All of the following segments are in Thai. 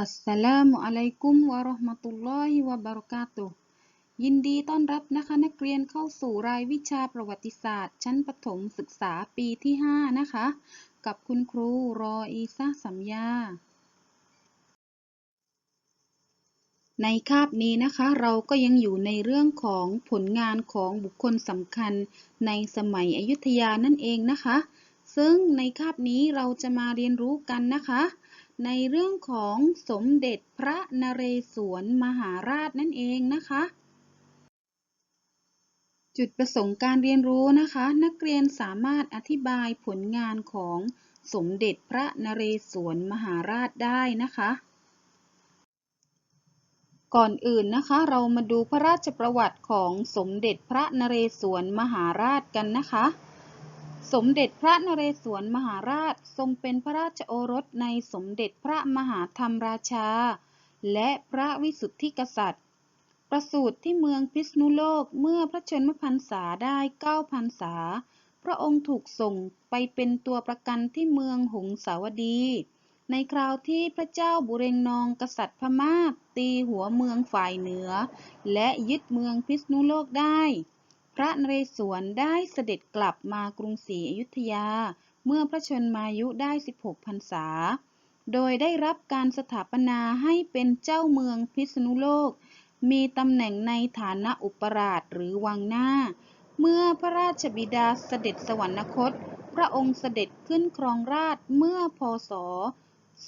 อัสสลามุอะลัยกุมวะเราะห์มะตุลลอฮิวะบะเราะกาตุยินดีต้อนรับนะคะนักเรียนเข้าสู่รายวิชาประวัติศาสตร์ ชั้นประถมศึกษาปีที่ 5 นะคะ กับคุณครูรออีซาสัมยา ในคาบนี้นะคะ เราก็ยังอยู่ในเรื่องของผลงานของบุคคลสำคัญในสมัยอยุธยานั่นเองนะคะ ซึ่งในคาบนี้เราจะมาเรียนรู้กันนะคะ ในเรื่องของสมเด็จพระนเรศวรมหาราชนั่นเองนะคะ จุดประสงค์การเรียนรู้นะคะ นักเรียนสามารถอธิบายผลงานของสมเด็จพระนเรศวรมหาราชได้นะคะ ก่อนอื่นนะคะเรามาดูพระราชประวัติของสมเด็จพระนเรศวรมหาราชกันนะคะ สมเด็จพระนเรศวรมหาราชทรงเป็นพระราชโอรสในสมเด็จพระมหาธรรมราชา และพระวิสุทธิกษัตริย์ ประสูติที่เมืองพิษณุโลกเมื่อพระชนมพรรษาได้เก้าพรรษา พระองค์ถูกส่งไปเป็นตัวประกันที่เมืองหงสาวดี ในคราวที่พระเจ้าบุเรงนองกษัตริย์พม่าตีหัวเมืองฝ่ายเหนือ และยึดเมืองพิษณุโลกได้ พระนเรศวรได้เสด็จกลับมากรุงศรีอยุธยา เมื่อพระชนมายุได้ 16พรรษา โดยได้รับการสถาปนาให้เป็นเจ้าเมืองพิษณุโลก มีตำแหน่งในฐานะอุปราชหรือวังหน้า เมื่อพระราชบิดาเสด็จสวรรคต พระองค์เสด็จขึ้นครองราชเมื่อพศ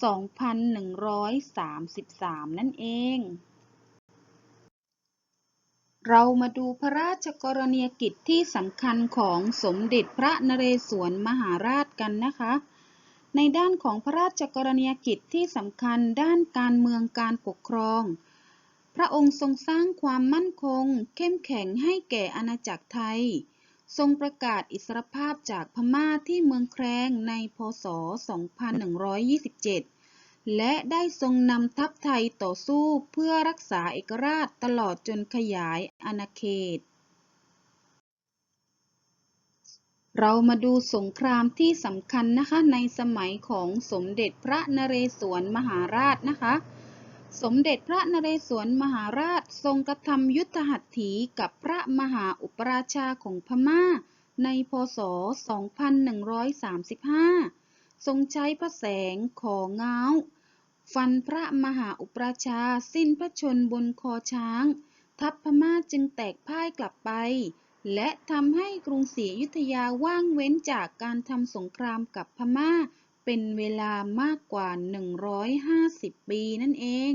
2133 นั่นเอง เรามาดูพระราชกรณียกิจที่สำคัญของสมเด็จพระนเรศวรมหาราชกันนะคะ ในด้านของพระราชกรณียกิจที่สำคัญด้านการเมืองการปกครอง พระองค์ทรงสร้างความมั่นคง เข้มแข็งให้แก่อาณาจักรไทย ทรงประกาศอิสรภาพจากพม่าที่เมืองแครงในพศ 2127 และได้ทรงนำทัพไทยต่อสู้เพื่อรักษาเอกราชตลอดจนขยายอาณาเขต เรามาดูสงครามที่สำคัญนะคะในสมัยของสมเด็จพระนเรศวรมหาราชนะคะ สมเด็จพระนเรศวรมหาราชทรงกระทำยุทธหัตถีกับพระมหาอุปราชาของพม่า ในพศ 2135 ทรงใช้พระแสงของง้า ฟันพระมหาอุปราชาสิ้นพระชนบนคอช้าง ทัพพม่าจึงแตกพ่ายกลับไป และทำให้กรุงศรีอยุธยาว่างเว้นจากการทำสงครามกับพม่า เป็นเวลามากกว่า 150 ปีนั่นเอง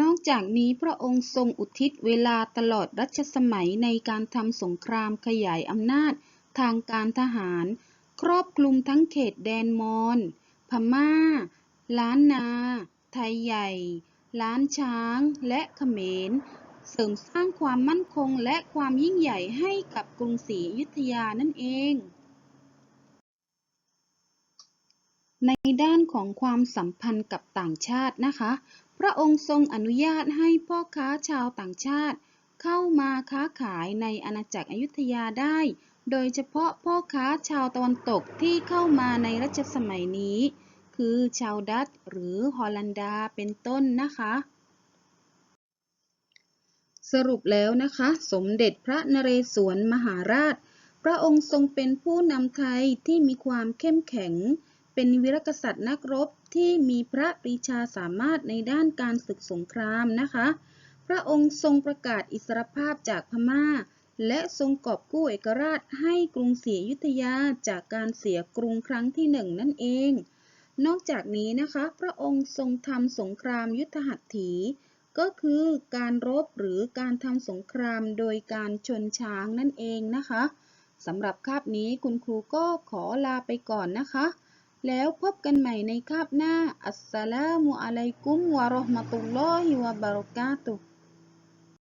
นอกจากนี้พระองค์ทรงอุทิศเวลาตลอดรัชสมัยในการทำสงครามขยายอำนาจทางการทหาร ครอบคลุมทั้งเขตแดนมอญ พม่า ล้านนา ไทยใหญ่ ล้านช้าง และเขมร เสริมสร้างความมั่นคงและความยิ่งใหญ่ให้กับกรุงศรีอยุธยานั่นเอง ในด้านของความสัมพันธ์กับต่างชาตินะคะ พระองค์ทรงอนุญาตให้พ่อค้าชาวต่างชาติ เข้ามาค้าขายในอาณาจักรอยุธยาได้ โดยเฉพาะพ่อค้าชาวตะวันตกที่เข้ามาในรัชสมัยนี้ คือชาวดัตหรือฮอลันดาเป็นต้นนะคะ สรุปแล้วนะคะ สมเด็จพระนเรศวรมหาราช พระองค์ทรงเป็นผู้นำไทยที่มีความเข้มแข็ง เป็นวีรกษัตริย์นักรบที่มีพระปรีชาสามารถในด้านการศึกสงครามนะคะ พระองค์ทรงประกาศอิสรภาพจากพม่า และทรงกอบกู้เอกราชให้กรุงศรีอยุธยาจากการเสียกรุงครั้งที่หนึ่งนั่นเอง นอกจากนี้นะคะ พระองค์ทรงทำสงครามยุทธหัตถี ก็คือการรบหรือการทำสงครามโดยการชนช้างนั่นเองนะคะสำหรับคาบนี้คุณครูก็ขอลาไปก่อนนะคะ แล้วพบกันใหม่ในคาบหน้า อัสสลามุอะลัยกุมวะราะห์มะตุลลอฮิวะบะเราะกาตุฮ์